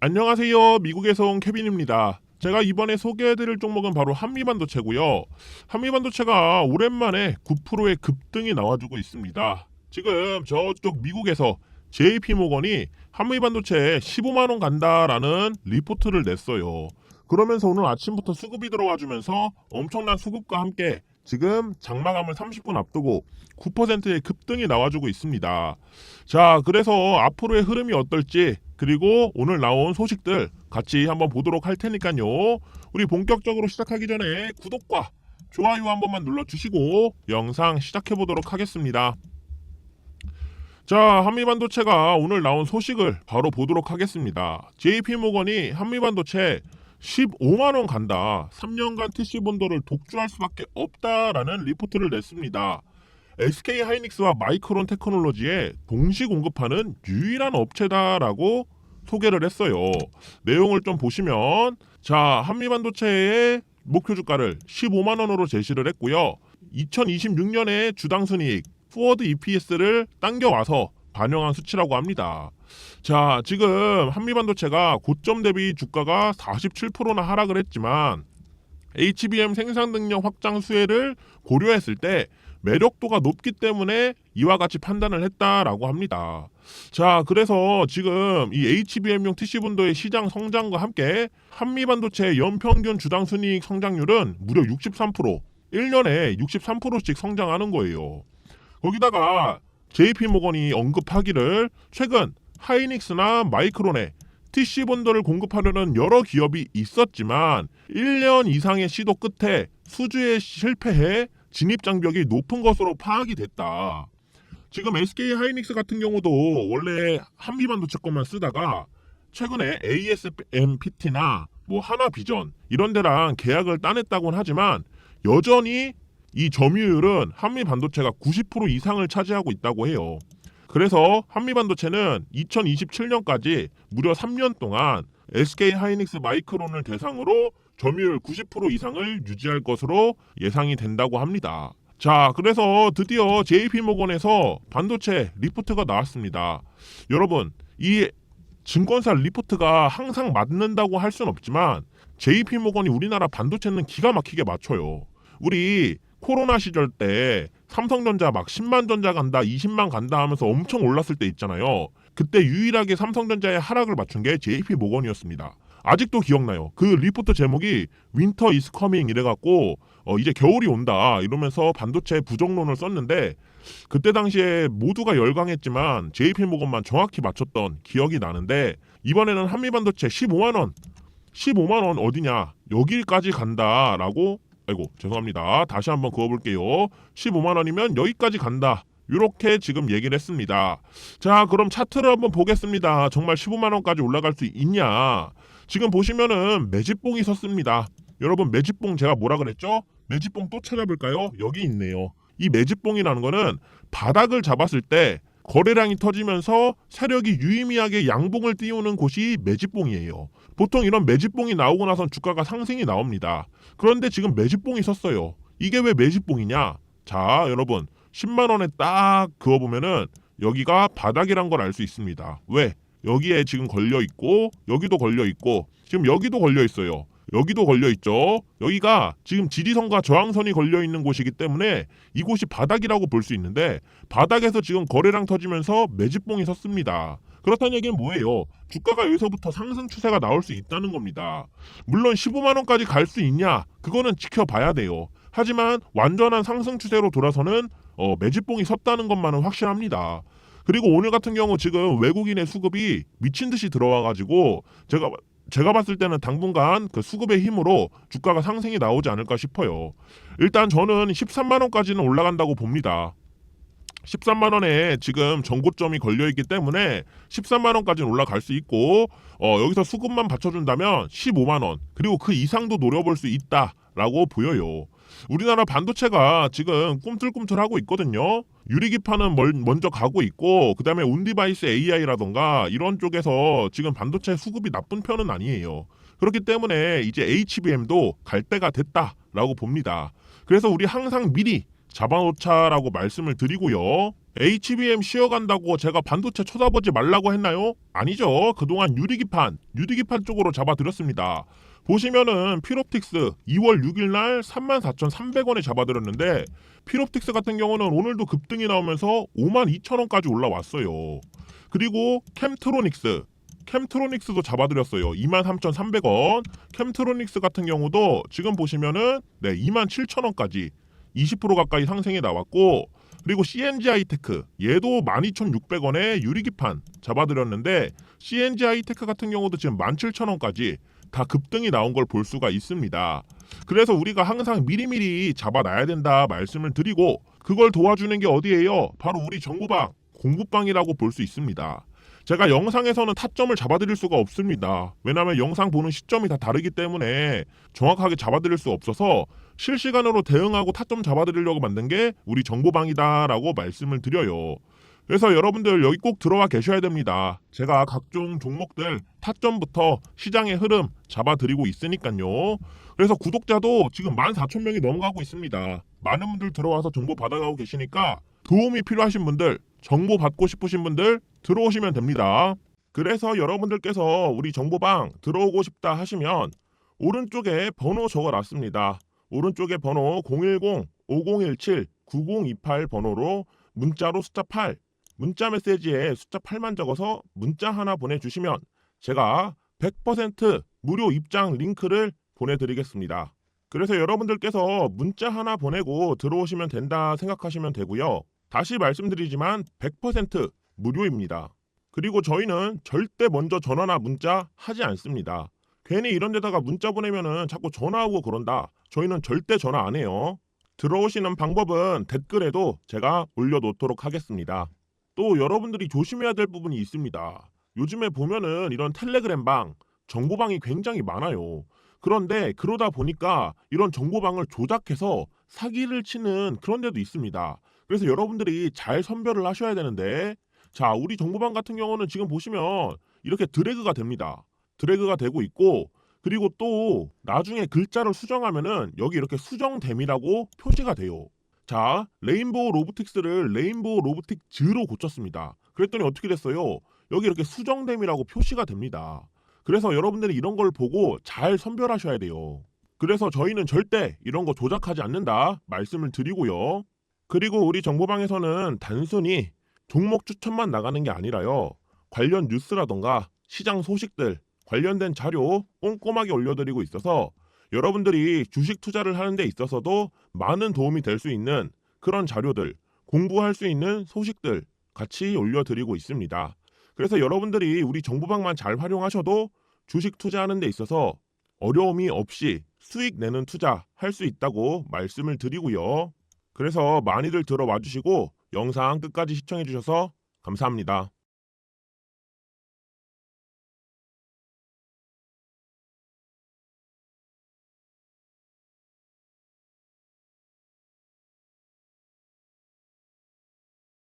안녕하세요. 미국에서 온 케빈입니다. 제가 이번에 소개해드릴 종목은 바로 한미반도체고요. 한미반도체가 오랜만에 9%의 급등이 나와주고 있습니다. 지금 저쪽 미국에서 JP모건이 한미반도체에 15만 원 간다라는 리포트를 냈어요. 그러면서 오늘 아침부터 수급이 들어와주면서 엄청난 수급과 함께 지금 장마감을 30분 앞두고 9%의 급등이 나와주고 있습니다. 자, 그래서 앞으로의 흐름이 어떨지 그리고 오늘 나온 소식들 같이 한번 보도록 할 테니까요. 우리 본격적으로 시작하기 전에 구독과 좋아요 한 번만 눌러주시고 영상 시작해 보도록 하겠습니다. 자, 한미반도체가 오늘 나온 소식을 바로 보도록 하겠습니다. JP모건이 한미반도체 15만 원 간다. 3년간 TC 본도를 독주할 수밖에 없다라는 리포트를 냈습니다. SK 하이닉스와 마이크론 테크놀로지에 동시 공급하는 유일한 업체다라고 소개를 했어요. 내용을 좀 보시면 자, 한미 반도체의 목표 주가를 15만 원으로 제시를 했고요. 2026년에 주당 순이익 포워드 EPS를 당겨와서 반영한 수치라고 합니다. 자, 지금 한미반도체가 고점 대비 주가가 47%나 하락을 했지만 HBM 생산 능력 확장 수혜를 고려했을 때 매력도가 높기 때문에 이와 같이 판단을 했다라고 합니다. 자, 그래서 지금 이 HBM용 TC 분도의 시장 성장과 함께 한미 반도체의 연평균 주당 순이익 성장률은 무려 63%, 1년에 63%씩 성장하는 거예요. 거기다가 JP 모건이 언급하기를 최근 하이닉스나 마이크론에 TC 본더를 공급하려는 여러 기업이 있었지만 1년 이상의 시도 끝에 수주에 실패해 진입 장벽이 높은 것으로 파악이 됐다. 지금 SK 하이닉스 같은 경우도 원래 한미 반도체 것만 쓰다가 최근에 ASMPT나 뭐 하나비전 이런 데랑 계약을 따냈다고는 하지만 여전히 이 점유율은 한미 반도체가 90% 이상을 차지하고 있다고 해요. 그래서 한미 반도체는 2027년까지 무려 3년 동안 SK 하이닉스 마이크론을 대상으로 점유율 90% 이상을 유지할 것으로 예상이 된다고 합니다. 자, 그래서 드디어 JP 모건에서 반도체 리포트가 나왔습니다. 여러분, 이 증권사 리포트가 항상 맞는다고 할 수는 없지만 JP 모건이 우리나라 반도체는 기가 막히게 맞춰요. 우리 코로나 시절 때 삼성전자 막 10만 전자 간다, 20만 간다 하면서 엄청 올랐을 때 있잖아요. 그때 유일하게 삼성전자의 하락을 맞춘 게 JP 모건이었습니다. 아직도 기억나요. 그 리포트 제목이 윈터 이스 커밍 이래갖고 어, 이제 겨울이 온다 이러면서 반도체 부정론을 썼는데 그때 당시에 모두가 열광했지만 JP 모건만 정확히 맞췄던 기억이 나는데 이번에는 한미 반도체 15만 원, 15만 원 어디냐 여기까지 간다라고 아이고 죄송합니다. 다시 한번 그어볼게요. 15만 원이면 여기까지 간다. 이렇게 지금 얘기를 했습니다. 자, 그럼 차트를 한번 보겠습니다. 정말 15만 원까지 올라갈 수 있냐? 지금 보시면은 매집봉이 섰습니다. 여러분 매집봉 제가 뭐라 그랬죠? 매집봉 또 찾아볼까요? 여기 있네요. 이 매집봉이라는 거는 바닥을 잡았을 때 거래량이 터지면서 세력이 유의미하게 양봉을 띄우는 곳이 매집봉이에요. 보통 이런 매집봉이 나오고 나선 주가가 상승이 나옵니다. 그런데 지금 매집봉이 섰어요. 이게 왜 매집봉이냐? 자, 여러분 10만 원에 딱 그어 보면은 여기가 바닥이란 걸 알 수 있습니다. 왜? 여기에 지금 걸려 있고 여기도 걸려 있고 지금 여기도 걸려 있어요. 여기도 걸려 있죠. 여기가 지금 지지선과 저항선이 걸려 있는 곳이기 때문에 이곳이 바닥이라고 볼 수 있는데 바닥에서 지금 거래량 터지면서 매집봉이 섰습니다. 그렇다는 얘기는 뭐예요? 주가가 여기서부터 상승 추세가 나올 수 있다는 겁니다. 물론 15만 원까지 갈 수 있냐? 그거는 지켜봐야 돼요. 하지만 완전한 상승 추세로 돌아서는 어, 매집봉이 섰다는 것만은 확실합니다. 그리고 오늘 같은 경우 지금 외국인의 수급이 미친 듯이 들어와 가지고 제가 제가 봤을 때는 당분간 그 수급의 힘으로 주가가 상승이 나오지 않을까 싶어요. 일단 저는 13만 원까지는 올라간다고 봅니다. 13만 원에 지금 전고점이 걸려 있기 때문에 13만 원까지는 올라갈 수 있고 어, 여기서 수급만 받쳐준다면 15만 원 그리고 그 이상도 노려볼 수 있다라고 보여요. 우리나라 반도체가 지금 꿈틀꿈틀하고 있거든요. 유리기판은 멀- 먼저 가고 있고 그다음에 온디바이스 AI라던가 이런 쪽에서 지금 반도체 수급이 나쁜 편은 아니에요. 그렇기 때문에 이제 HBM도 갈 때가 됐다라고 봅니다. 그래서 우리 항상 미리 잡아놓자라고 말씀을 드리고요. HBM 쉬어간다고 제가 반도체 쳐다보지 말라고 했나요? 아니죠. 그동안 유리기판, 유리기판 쪽으로 잡아드렸습니다. 보시면은 피롭틱스 2월 6일 날 34,300원에 잡아드렸는데 피롭틱스 같은 경우는 오늘도 급등이 나오면서 52,000원까지 올라왔어요. 그리고 캠트로닉스 캠트로닉스도 잡아드렸어요. 23,300원. 캠트로닉스 같은 경우도 지금 보시면은 네, 27,000원까지 20% 가까이 상승이 나왔고 그리고 CNG 하이테크 얘도 12,600원에 유리기판 잡아드렸는데 CNG 하이테크 같은 경우도 지금 17,000원까지 다 급등이 나온 걸 볼 수가 있습니다. 그래서 우리가 항상 미리미리 잡아놔야 된다 말씀을 드리고 그걸 도와주는 게 어디예요? 바로 우리 정보방 공부방이라고 볼 수 있습니다. 제가 영상에서는 타점을 잡아드릴 수가 없습니다. 왜냐하면 영상 보는 시점이 다 다르기 때문에 정확하게 잡아드릴 수 없어서 실시간으로 대응하고 타점 잡아드리려고 만든 게 우리 정보방이다라고 말씀을 드려요. 그래서 여러분들 여기 꼭 들어와 계셔야 됩니다. 제가 각종 종목들 타점부터 시장의 흐름 잡아드리고 있으니까요. 그래서 구독자도 지금 14,000명이 넘어가고 있습니다. 많은 분들 들어와서 정보 받아가고 계시니까 도움이 필요하신 분들, 정보 받고 싶으신 분들 들어오시면 됩니다. 그래서 여러분들께서 우리 정보방 들어오고 싶다 하시면 오른쪽에 번호 적어 놨습니다. 오른쪽에 번호 010-5017-9028 번호로 문자로 숫자 8, 문자 메시지에 숫자 8만 적어서 문자 하나 보내주시면 제가 100% 무료 입장 링크를 보내드리겠습니다. 그래서 여러분들께서 문자 하나 보내고 들어오시면 된다 생각하시면 되고요. 다시 말씀드리지만 100% 무료입니다. 그리고 저희는 절대 먼저 전화나 문자 하지 않습니다. 괜히 이런 데다가 문자 보내면은 자꾸 전화하고 그런다. 저희는 절대 전화 안 해요. 들어오시는 방법은 댓글에도 제가 올려놓도록 하겠습니다. 또 여러분들이 조심해야 될 부분이 있습니다. 요즘에 보면은 이런 텔레그램 방, 정보방이 굉장히 많아요. 그런데 그러다 보니까 이런 정보방을 조작해서 사기를 치는 그런 데도 있습니다. 그래서 여러분들이 잘 선별을 하셔야 되는데 자, 우리 정보방 같은 경우는 지금 보시면 이렇게 드래그가 됩니다. 드래그가 되고 있고 그리고 또 나중에 글자를 수정하면은 여기 이렇게 수정됨이라고 표시가 돼요. 자, 레인보우 로보틱스를 레인보우 로보틱 즈로 고쳤습니다. 그랬더니 어떻게 됐어요? 여기 이렇게 수정됨이라고 표시가 됩니다. 그래서 여러분들이 이런 걸 보고 잘 선별하셔야 돼요. 그래서 저희는 절대 이런 거 조작하지 않는다 말씀을 드리고요. 그리고 우리 정보방에서는 단순히 종목 추천만 나가는 게 아니라요. 관련 뉴스라던가 시장 소식들 관련된 자료 꼼꼼하게 올려드리고 있어서 여러분들이 주식 투자를 하는 데 있어서도 많은 도움이 될 수 있는 그런 자료들 공부할 수 있는 소식들 같이 올려드리고 있습니다. 그래서 여러분들이 우리 정보방만 잘 활용하셔도 주식 투자하는 데 있어서 어려움이 없이 수익 내는 투자 할 수 있다고 말씀을 드리고요. 그래서 많이들 들어와 주시고 영상 끝까지 시청해 주셔서 감사합니다.